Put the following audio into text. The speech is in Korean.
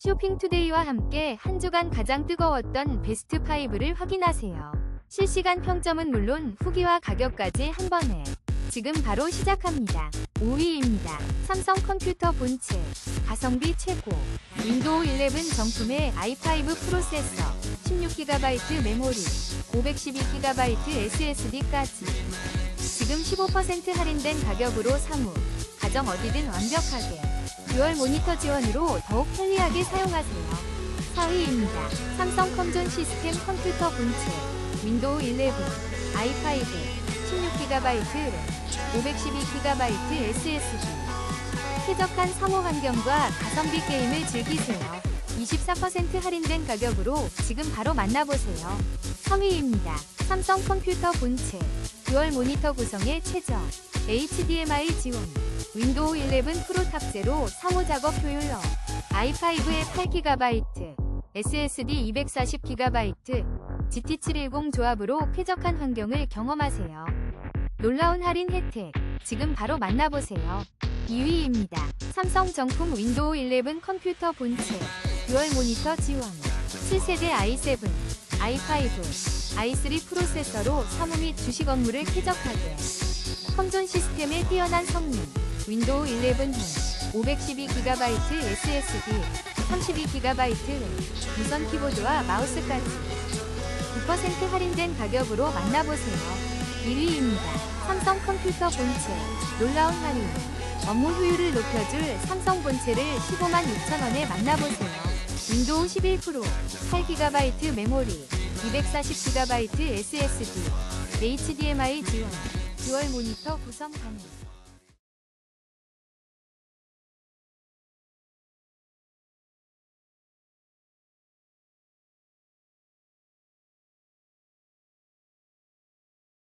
쇼핑투데이와 함께 한 주간 가장 뜨거웠던 베스트 5를 확인하세요. 실시간 평점은 물론 후기와 가격까지 한 번에 지금 바로 시작합니다. 5위입니다. 삼성 컴퓨터 본체 가성비 최고 윈도우 11 정품의 i5 프로세서 16GB 메모리 512GB SSD까지 지금 15% 할인된 가격으로 사무 가정 어디든 완벽하게 듀얼 모니터 지원으로 더욱 편리하게 사용하세요. 4위입니다. 삼성 컴존 시스템 컴퓨터 본체 윈도우 11 i5 16GB 램 512GB SSD 쾌적한 사무 환경과 가성비 게임을 즐기세요. 24% 할인된 가격으로 지금 바로 만나보세요. 3위입니다. 삼성 컴퓨터 본체 듀얼 모니터 구성의 최저 HDMI 지원 윈도우 11 프로 탑재로 상호 작업 효율업 i5에 8GB SSD 240GB GT710 조합으로 쾌적한 환경을 경험하세요. 놀라운 할인 혜택 지금 바로 만나보세요. 2위입니다. 삼성 정품 윈도우 11 컴퓨터 본체 듀얼 모니터 지원 7세대 i7, i5, i3 프로세서로 사무 및 주식 업무를 쾌적하게 컴존 시스템의 뛰어난 성능 윈도우 11홈 512GB SSD 32GB 램 무선 키보드와 마우스까지 9% 할인된 가격으로 만나보세요. 1위입니다. 삼성 컴퓨터 본체. 놀라운 할인. 업무 효율을 높여줄 삼성 본체를 15만 6천원에 만나보세요. 윈도우 11 프로. 8GB 메모리. 240GB SSD HDMI 지원. 듀얼 모니터 구성 가능